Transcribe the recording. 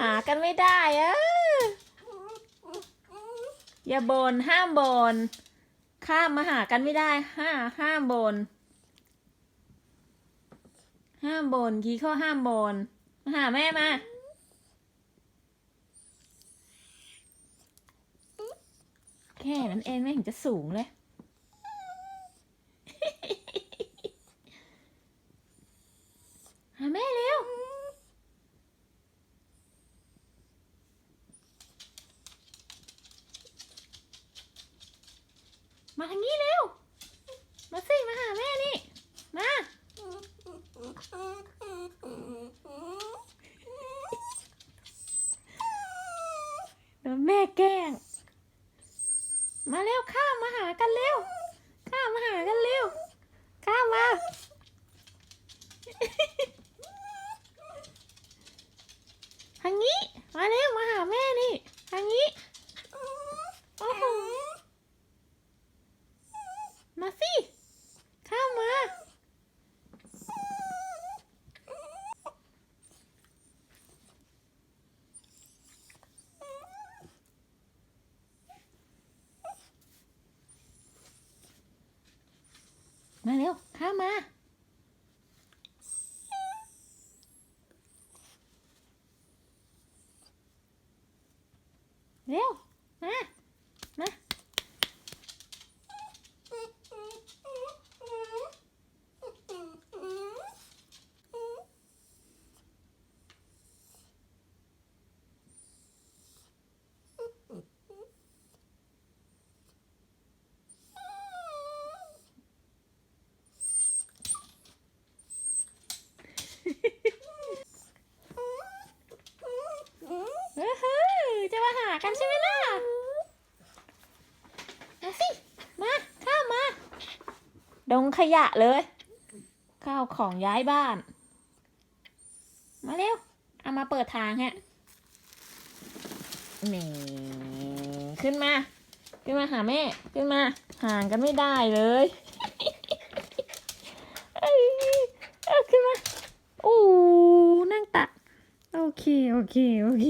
หากันไม่ได้เอออย่าบนห้ามบนข้ามมาหากันไม่ได้ห้าห้ามบนห้ามบนกี้ข้อห้ามบนมาหาแม่มาแค่นั้นเองไม่เห็นจะสูงเลย หาแม่เร็ว มาทางนี้เร็ว มาสิมาหาแม่นี่ มา โดนแม่แกล้ง มาเร็วข้ามมาหากันเร็ว ข้ามมาหากันเร็ว ข้ามมา ทางนี้ มาเร็วมาหาแม่นี่ ทางนี้ โอ้โห มาสิ ข้ามมา มาเร็ว ข้ามา เร็ว มา มา เฮ้ยจะมาหากันใช่ไหมล่ะ มาสิ มาข้ามมา ดงขยะเลย ข้าวของย้ายบ้าน มาเร็ว เอามาเปิดทางฮะนี่ขึ้นมา ขึ้นมาหาแม่ ขึ้นมา ห่างกันไม่ได้เลยเอ้ยเอาขึ้นมา โอ้ นั่งตัก โอเค โอเค โอเค